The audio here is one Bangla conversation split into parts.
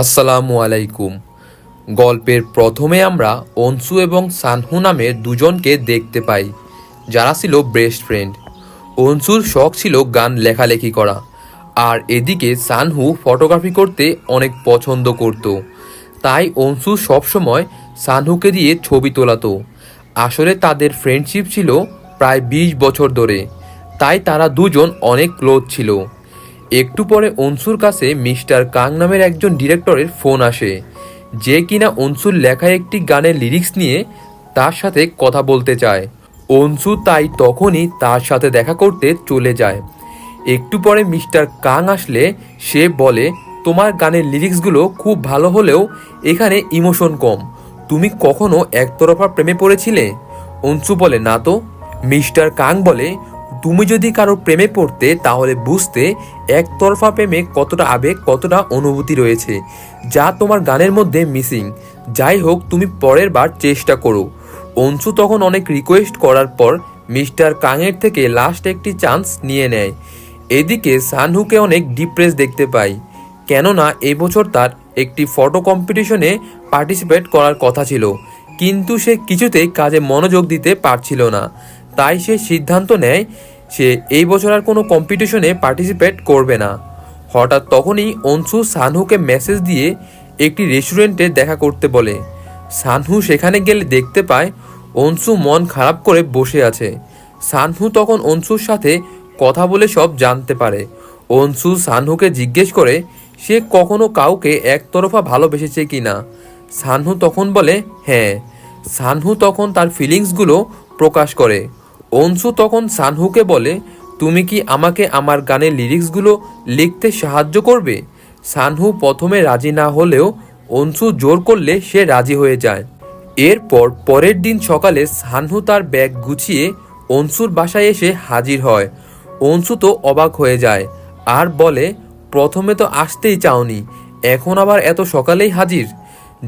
আসসালামু আলাইকুম। গল্পের প্রথমে আমরা অনসু এবং সানহু নামের দুজনকে দেখতে পাই, যারা ছিল বেস্ট ফ্রেন্ড অনসুর শখ ছিল গান লেখালেখি করা, আর এদিকে সানহু ফটোগ্রাফি করতে অনেক পছন্দ করত। তাই অনসু সবসময় সানহুকে দিয়ে ছবি তোলাতো। আসলে তাদের ফ্রেন্ডশিপ ছিল প্রায় বিশ বছর ধরে। তাই তারা দুজন অনেক ক্লোজ ছিল। একটু পরে অনসুর কাছে মিস্টার কাং নামের একজন ডিরেক্টরের ফোন আসে, যে কিনা অনসুর লেখা একটি গানের লিরিক্স নিয়ে তার সাথে কথা বলতে চায়। অনসু তাই তখনই তার সাথে দেখা করতে চলে যায়। একটু পরে মিস্টার কাং আসলে সে বলে, তোমার গানের লিরিক্সগুলো খুব ভালো হলেও এখানে ইমোশন কম। তুমি কখনো একতরফা প্রেমে পড়েছিলে? অনসু বলে, না তো। মিস্টার কাং বলে তুমি যদি কারও প্রেমে পড়তে, তাহলে বুঝতে একতরফা প্রেমে কতটা আবেগ, কতটা অনুভূতি রয়েছে, যা তোমার গানের মধ্যে মিসিং। যাই হোক, তুমি পরের বার চেষ্টা করো। অংশু তখন অনেক রিকোয়েস্ট করার পর মিস্টার কাঙের থেকে লাস্ট একটি চান্স নিয়ে নেয়। এদিকে সানহুকে অনেক ডিপ্রেস দেখতে পাই, কেননা এবছর তার একটি ফটো কম্পিটিশনে পার্টিসিপেট করার কথা ছিল, কিন্তু সে কিছুতেই কাজে মনোযোগ দিতে পারছিল না। তাই সে সিদ্ধান্ত নেয় সে এই বছর আর কোনো কম্পিটিশনে পার্টিসিপেট করবে না। হঠাৎ তখনই অনসু সানহুকে মেসেজ দিয়ে একটি রেস্টুরেন্টে দেখা করতে বলে। সানহু সেখানে গেলে দেখতে পায় অনসু মন খারাপ করে বসে আছে। সানহু তখন অনসুর সাথে কথা বলে সব জানতে পারে। অনসু সানহুকে জিজ্ঞেস করে, সে কখনো কাউকে একতরফা ভালোবেসেছে কিনা সানহু তখন বলে হ্যাঁ। সানহু তখন তার ফিলিংসগুলো প্রকাশ করে। অনসু তখন সানহুকে বলে, তুমি কি আমাকে আমার গানের লিরিক্সগুলো লিখতে সাহায্য করবে? সানহু প্রথমে রাজি না হলেও অনসু জোর করলে সে রাজি হয়ে যায়। এরপর পরের দিন সকালে সানহু তার ব্যাগ গুছিয়ে অনসুর বাসায় এসে হাজির হয়। অনসু তো অবাক হয়ে যায়, আর বলে, প্রথমে তো আসতেই চাওনি, এখন আবার এত সকালেই হাজির?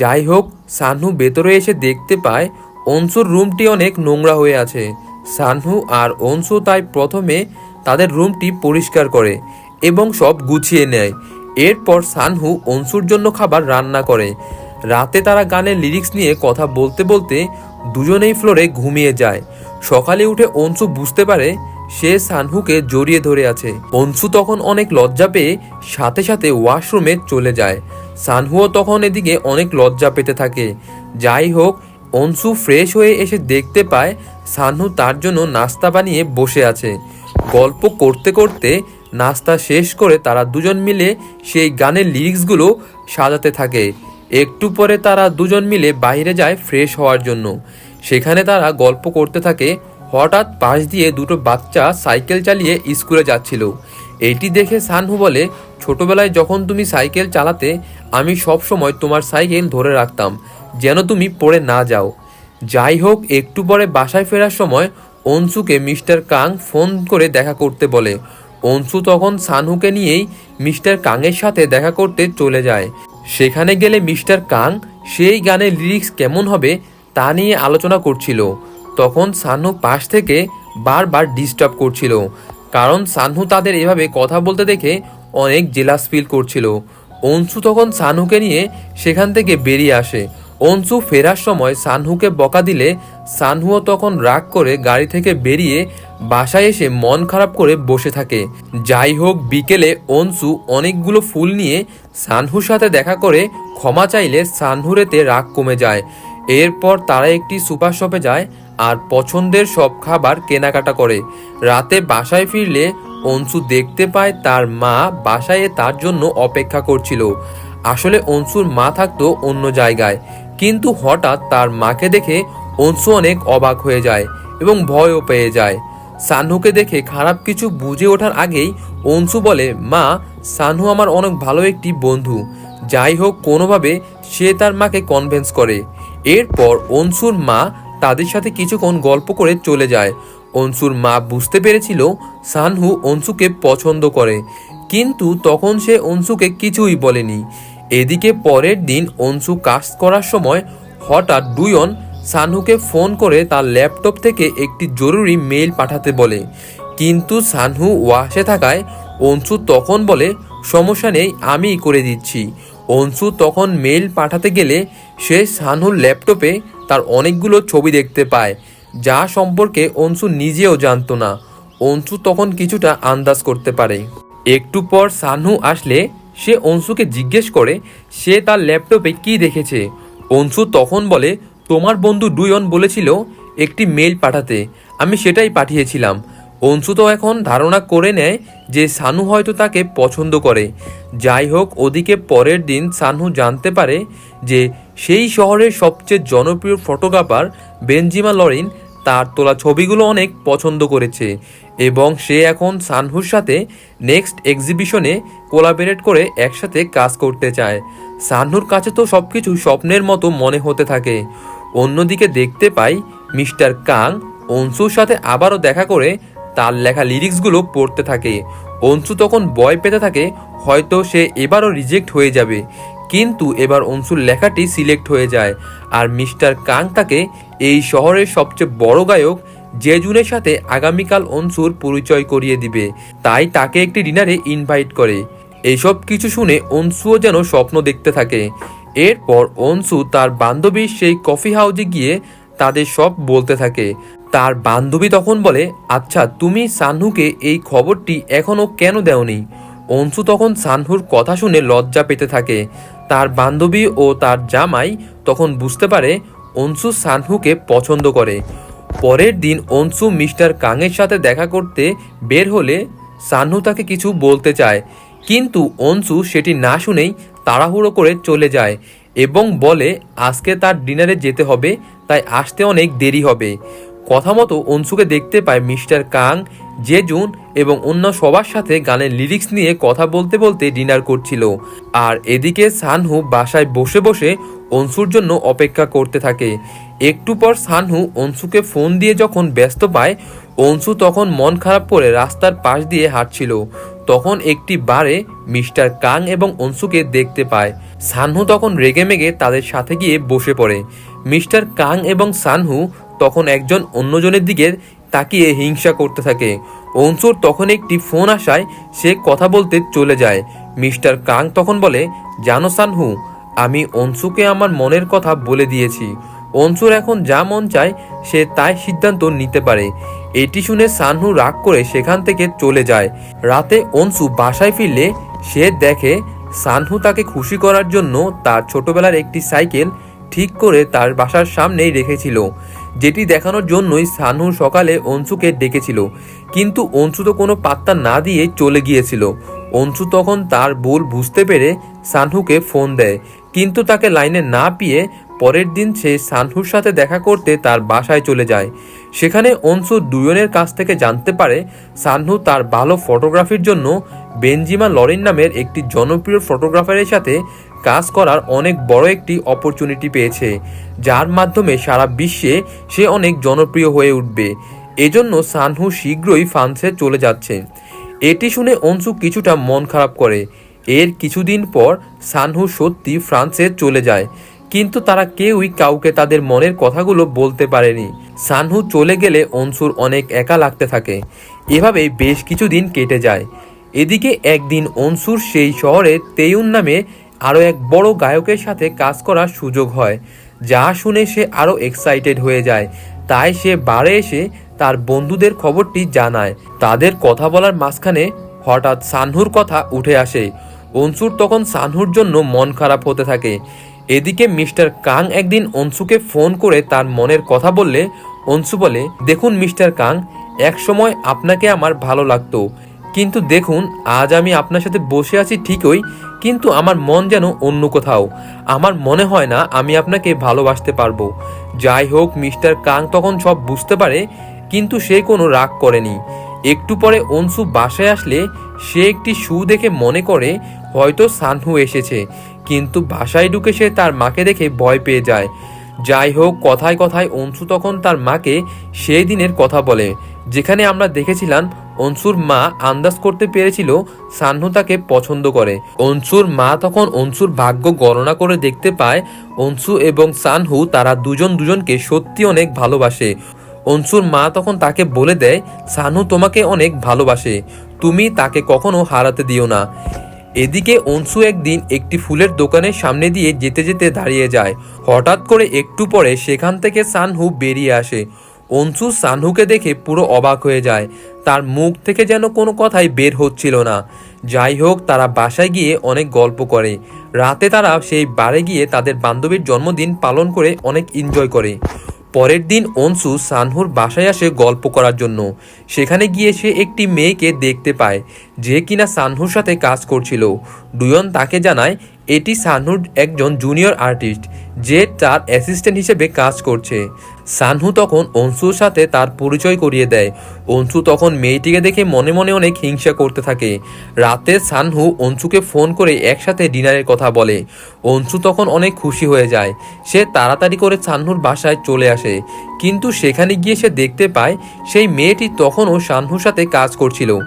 যাই হোক, সানহু ভেতরে এসে দেখতে পায় অনসুর রুমটি অনেক নোংরা হয়ে আছে। সানহু আর অংশু তাই প্রথমে তাদের রুমটি পরিষ্কার করে এবং সব গুছিয়ে নেয়। এরপর সানহু অনসুর জন্য খাবার রান্না করে। রাতে তারা গানের লিরিক্স নিয়ে কথা বলতে বলতে দুজনেই ফ্লোরে ঘুমিয়ে যায়। সকালে উঠে অংশু বুঝতে পারে সে সানহুকে জড়িয়ে ধরে আছে। অনসু তখন অনেক লজ্জা পেয়ে সাথে সাথে ওয়াশরুমে চলে যায়। সানহুও তখন এদিকে অনেক লজ্জা পেতে থাকে। যাই হোক অনসু ফ্রেশ হয়ে এসে দেখতে পায় সানহু তার জন্য নাস্তা বানিয়ে বসে আছে। গল্প করতে করতে নাস্তা শেষ করে তারা দুজন মিলে সেই গানের লিরিক্সগুলো সাজাতে থাকে। একটু পরে তারা দুজন মিলে বাইরে যায় ফ্রেশ হওয়ার জন্য। সেখানে তারা গল্প করতে থাকে, হঠাৎ পাশ দিয়ে দুটো বাচ্চা সাইকেল চালিয়ে স্কুলে যাচ্ছিল। এইটি দেখে সানহু বলে, ছোটবেলায় যখন তুমি সাইকেল চালাতে, আমি সব সময় তোমার সাইকেল ধরে রাখতাম। যেন তুমি পড়ে না যাও। যাই হোক, একটু পরে বাসায় ফেরার সময় অনসুকে মিস্টার কাং ফোন করে দেখা করতে বলে। অনসু তখন সানহুকে নিয়েই মিস্টার কাংয়ের সাথে দেখা করতে চলে যায়। সেখানে গেলে মিস্টার কাং সেই গানের লিরিক্স কেমন হবে তা নিয়ে আলোচনা করছিল। তখন সানহু পাশ থেকে বারবার ডিস্টার্ব করছিল, কারণ সানহু তাদের এভাবে কথা বলতে দেখে অনেক জেলাস ফিল করছিল। অনসু তখন সানহুকে নিয়ে সেখান থেকে বেরিয়ে আসে। অনসু ফেরার সময় সানহুকে বকা দিলে, সানহুও তখন রাগ করে গাড়ি থেকে বেরিয়ে বাসায় এসে মন খারাপ করে বসে থাকে। যাই হোক, বিকেলে অনসু অনেকগুলো ফুল নিয়ে সানহুর সাথে দেখা করে ক্ষমা চাইলে সানহুরেতে রাগ কমে যায়। এরপর তারা একটি সুপার শপে যায় আর পছন্দের সব খাবার কেনাকাটা করে। রাতে বাসায় ফিরলে অনসু দেখতে পায় তার মা বাসায় তার জন্য অপেক্ষা করছিল। আসলে অনসুর মা থাকতো অন্য জায়গায়। কিন্তু হঠাৎ তার মাকে দেখে অনসু অনেক অবাক হয়ে যায় এবং ভয়ও পেয়ে যায়। সানহুকে দেখে খারাপ কিছু বুঝে ওঠার আগেই অনসু বলে, মা, সানহু আমার অনেক ভালো একটি বন্ধু। যাই হোক, কোনোভাবে সে তার মাকে কনভেন্স করে। এরপর অনসুর মা তাদের সাথে কিছুক্ষণ গল্প করে চলে যায়। অনসুর মা বুঝতে পেরেছিল সানহু অনসুকে পছন্দ করে, কিন্তু তখন সে অনসুকে কিছুই বলেনি। এদিকে পরের দিন অনসু কাজ করার সময় হঠাৎ দুইজন সানহুকে ফোন করে তার ল্যাপটপ থেকে একটি জরুরি মেইল পাঠাতে বলে। কিন্তু সানহু ওয়াশে থাকায় অংশু তখন বলে, সমস্যা নেই আমি করে দিচ্ছি। অংশু তখন মেইল পাঠাতে গেলে সে সানহুর ল্যাপটপে তার অনেকগুলো ছবি দেখতে পায়, যা সম্পর্কে অংশু নিজেও জানতো না। অংশু তখন কিছুটা আন্দাজ করতে পারে। একটু পর সানহু আসলে সে অংশুকে জিজ্ঞেস করে, সে তার ল্যাপটপে কি দেখেছে? অংশু তখন বলে, তোমার বন্ধু ডুয়ন বলেছিল একটি মেল পাঠাতে, আমি সেটাই পাঠিয়েছিলাম। অংশু তো এখন ধারণা করে নেয় যে সানু হয়তো তাকে পছন্দ করে। যাই হোক, ওদিকে পরের দিন সানহু জানতে পারে যে সেই শহরের সবচেয়ে জনপ্রিয় ফটোগ্রাফার বেনজিমা লরিন তার তোলা ছবিগুলো অনেক পছন্দ করেছে এবং সে এখন সানহুর সাথে নেক্সট এক্সিবিশনে কোলাবরেট করে একসাথে কাজ করতে চায়। সানহুর কাছে তো সবকিছু স্বপ্নের মতো মনে হতে থাকে। অন্যদিকে দেখতে পাই মিস্টার কাং অংশুর সাথে আবারও দেখা করে তার লেখা লিরিক্সগুলো পড়তে থাকে। অংশু তখন বয় পেতে থাকে, হয়তো সে এবারও রিজেক্ট হয়ে যাবে। কিন্তু এবার অংশুর লেখাটি সিলেক্ট হয়ে যায় আর মিস্টার কাং তাকে এই শহরের সবচেয়ে বড় গায়ক জেজুনের সাথে আগামীকাল অংশুর পরিচয় করিয়ে দিবে। তাই তাকে একটি ডিনারে ইনভাইট করে। এইসব কিছু শুনে অংশুও যেন স্বপ্ন দেখতে থাকে। এরপর অংশু তার বান্ধবীর সেই কফি হাউজে গিয়ে তাদের সব বলতে থাকে। তার বান্ধবী তখন বলে আচ্ছা তুমি সানহুকে এই খবরটি এখনও কেন দেওনি? অংশু তখন সানহুর কথা শুনে লজ্জা পেতে থাকে। তার বান্ধবী ও তার জামাই তখন বুঝতে পারে অংশু সানহুকে পছন্দ করে। পরের দিন অংশু মিস্টার কাঙের সাথে দেখা করতে বের হলে সানহু তাকে কিছু বলতে চায়। কিন্তু অংশু সেটি না শুনেই তাড়াহুড়ো করে চলে যায় এবং বলে, আজকে তার ডিনারে যেতে হবে, তাই আসতে অনেক দেরি হবে। কথা মতো অংশুকে দেখতে পায় মিস্টার কাং, জেজুন এবং অন্য সবার সাথে গানের লিরিক্স নিয়ে কথা বলতে বলতে ডিনার করছিল। আর এদিকে সানহু বাসায় বসে বসে অংশুর জন্য অপেক্ষা করতে থাকে। একটু পর সানহু অংশুকে ফোন দিয়ে যখন ব্যস্ত পায় অংশু তখন মন খারাপ করে রাস্তার পাশ দিয়ে হাঁটছিল। তখন একটি বারে মিস্টার কাং এবং অংশুকে দেখতে পায়। সানহু তখন রেগেমেগে তাদের সাথে গিয়ে বসে পড়ে। মিস্টার কাং এবং সানহু তখন একজন অন্যজনের দিকে তাকিয়ে হিংসা করতে থাকে। অংশুর তখন একটি ফোন আসায় সে কথা বলতে চলে যায়। মিস্টার কাং তখন বলে, জানো সানহু, আমি অংশুকে আমার মনের কথা বলে দিয়েছি। অংশুর এখন যা মন চায় সে তাই সিদ্ধান্ত নিতে পারে। এটি শুনে সানহু রাগ করে সেখান থেকে চলে যায়। রাতে অংশু বাসায় ফিরলে সে দেখে সানহু তাকে খুশি করার জন্য তার ছোটবেলার একটি সাইকেল ঠিক করে তার বাসার সামনেই রেখেছিল, যেটি দেখানোর জন্যই সানহু সকালে অংশুকে ডেকেছিল। কিন্তু অংশু তো কোনো পাত্তা না দিয়ে চলে গিয়েছিল। অংশু তখন তার ভুল বুঝতে পেরে সানহুকে ফোন দেয়, কিন্তু তাকে লাইনে না পেয়ে পরের দিন সে সানহুর সাথে দেখা করতে তার বাসায় চলে যায়। সেখানে অংশু দুজনের কাছ থেকে জানতে পারে সানহু তার ভালো ফটোগ্রাফির জন্য বেনজিমা লরিন নামের একটি জনপ্রিয় ফটোগ্রাফারের সাথে কাজ করার অনেক বড় একটি অপরচুনিটি পেয়েছে, যার মাধ্যমে সারা বিশ্বে সে অনেক জনপ্রিয় হয়ে উঠবে। এজন্য সানহু শীঘ্রই ফ্রান্সে চলে যাচ্ছে। এটি শুনে অংশু কিছুটা মন খারাপ করে। এর কিছুদিন পর সানহু সত্যি ফ্রান্সে চলে যায়। কিন্তু তারা কেউই কাউকে তাদের মনের কথাগুলো বলতে পারেনি। সানহু চলে গেলে অংশুর অনেক একা লাগতে থাকে। এভাবেই বেশ কিছুদিন কেটে যায়। এদিকে একদিন অনসুর সেই শহরে তেয়ুন নামে আরও এক বড় গায়কের সাথে কাজ করার সুযোগ হয়, যা শুনে সে আরও এক্সাইটেড হয়ে যায়। তাই সে বারে এসে তার বন্ধুদের খবরটি জানায়। তাদের কথা বলার মাঝখানে হঠাৎ সানহুর কথা উঠে আসে। অংশুর তখন সানহুর জন্য মন খারাপ হতে থাকে। এদিকে মিস্টার কাং একদিন অংশুকে ফোন করে তার মনের কথা বললে অংশু বলে, দেখুন মিস্টার কাং, এক সময় আপনাকে আমার ভালো লাগতো। কিন্তু দেখুন, আজ আমি আপনার সাথে বসে আছি ঠিকই, কিন্তু আমার মন যেন অন্য কোথাও। আমার মনে হয় না আমি আপনাকে ভালোবাসতে পারব। যাই হোক, মিস্টার কাং তখন সব বুঝতে পারে, কিন্তু সে কোনো রাগ করেনি। একটু পরে অংশু বাসায় আসলে সে একটি শু দেখে মনে করে, হয়তো সানহু এসেছে। কিন্তু বাসায় ঢুকে সে তার মাকে দেখে ভয় পেয়ে যায়। যাই হোক, কথায় কথায় অংশু তখন তার মাকে সেই দিনের কথা বলে, যেখানে আমরা দেখেছিলাম অংশুর মা আন্দাজ করতে পেরেছিল সানহু তাকে পছন্দ করে। অংশুর মা তখন অংশুর ভাগ্য গণনা করে দেখতে পায় অংশু এবং সানহু তারা দুজন দুজনকে সত্যি অনেক ভালোবাসে। অনসুর মা তখন তাকে বলে দেয় সানহু তোমাকে অনেক ভালোবাসে, তুমি তাকে কখনো হারাতে দিও না। এদিকে অনসু একদিন একটি ফুলের দোকানের সামনে দিয়ে যেতে যেতে দাঁড়িয়ে যায়। হঠাৎ করে একটু পরে সেখান থেকে সানহু বেরিয়ে আসে। অনসু সানহুকে দেখে পুরো অবাক হয়ে যায়। তার মুখ থেকে যেন কোনো কথাই বের হচ্ছিল না। যাই হোক, তারা বাসায় গিয়ে অনেক গল্প করে। রাতে তারা সেই বারে গিয়ে তাদের বান্ধবীর জন্মদিন পালন করে অনেক এনজয় করে। পরের দিন অনসু সানহুর বাসায় আসে গল্প করার জন্য। সেখানে গিয়ে সে একটি মেয়েকে দেখতে পায়, যে কিনা সানহুর সাথে কাজ করছিল। দুজন তাকে জানায়, এটি সানহুর একজন জুনিয়র আর্টিস্ট, যে তার অ্যাসিস্ট্যান্ট হিসেবে কাজ করছে। সানহু তখন অনসুর সাথে তার পরিচয় করিয়ে দেয়। অনসু তখন মেয়েটিকে দেখে মনে মনে অনেক হিংসা করতে থাকে। রাতে সানহু অনসুকে ফোন করে একসাথে ডিনারের কথা বলে। অনসু তখন অনেক খুশি হয়ে যায়। সে তাড়াতাড়ি করে সানহুর বাসায় চলে আসে। কিন্তু সেখানে গিয়ে সে দেখতে পায়, সেই মেয়েটি তখনও সানহুর সাথে কাজ করছিল।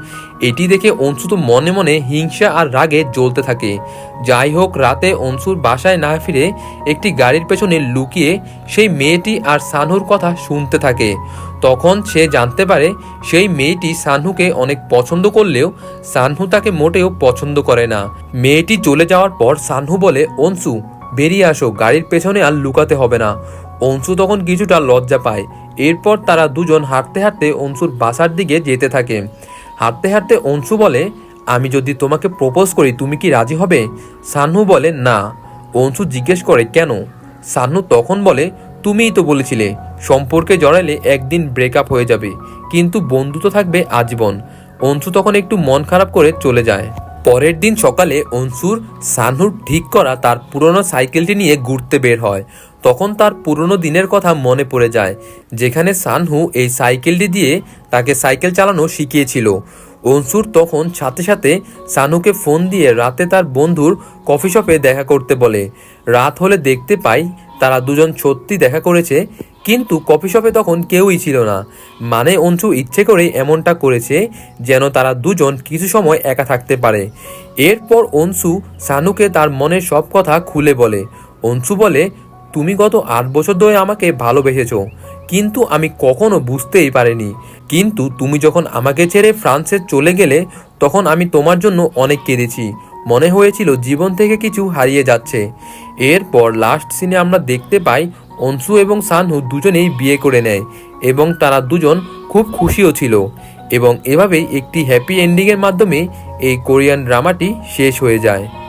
এটি দেখে অনসু তো মনে মনে হিংসা আর রাগে জ্বলতে থাকে। যাই হোক, রাতে অনসুর বাসায় না ফিরে একটি গাড়ির পেছনে লুকিয়ে সেই মেয়েটি আর সানহুর কথা শুনতে থাকে। তখন সে জানতে পারে সেই মেয়েটি সানহুকে অনেক পছন্দ করলেও সানহু তাকে মোটেও পছন্দ করে না। মেয়েটি চলে যাওয়ার পর সানহু বলে, অনসু, বেরিয়ে আসো, গাড়ির পেছনে আর লুকাতে হবে না। অংশু তখন কিছুটা লজ্জা পায়। এরপর তারা দুজন হাঁটতে হাঁটতে অংশুর বাসার দিকে যেতে থাকে। হাঁটতে হাঁটতে অংশু বলে, আমি যদি তোমাকে প্রপোজ করি, তুমি কি রাজি হবে? সানহু বলে, না। অংশু জিজ্ঞেস করে, কেন? সানহু তখন বলে তুমিই তো বলেছিলে, সম্পর্কে জড়াইলে একদিন ব্রেকআপ হয়ে যাবে। কিন্তু বন্ধু তো থাকবে আজীবন। অংশু তখন একটু মন খারাপ করে চলে যায়। পরের দিন সকালে অনসুর সানহুর ঠিক করা তার পুরনো সাইকেলটি নিয়ে ঘুরতে বের হয়। তখন তার পুরনো দিনের কথা মনে পড়ে যায়, যেখানে সানহু এই সাইকেলটি দিয়ে তাকে সাইকেল চালানো শিখিয়েছিল। অনসুর তখন সাথে সাথে সানুকে ফোন দিয়ে রাতে তার বন্ধুর কফি শপে দেখা করতে বলে। রাত হলে দেখতে পাই তারা দুজন সত্যি দেখা করেছে, কিন্তু কফি শপে তখন কেউই ছিল না। মানে অংশু ইচ্ছে করে এমনটা করেছে যেন তারা দুজন কিছু সময় একা থাকতে পারে। এরপর অংশু সানুকে তার মনের সব কথা খুলে বলে। অংশু বলে, তুমি গত আট বছর ধরে আমাকে ভালোবেসেছ, কিন্তু আমি কখনো বুঝতেই পারিনি। কিন্তু তুমি যখন আমাকে ছেড়ে ফ্রান্সে চলে গেলে, তখন আমি তোমার জন্য অনেক কেঁদেছি। মনে হয়েছিল জীবন থেকে কিছু হারিয়ে যাচ্ছে। এরপর লাস্ট সিনে আমরা দেখতে পাই অংশু এবং সানহু দুজনেই বিয়ে করে নেয় এবং তারা দুজন খুব খুশিও ছিল এবং এভাবেই একটি হ্যাপি এন্ডিংয়ের মাধ্যমে এই কোরিয়ান ড্রামাটি শেষ হয়ে যায়।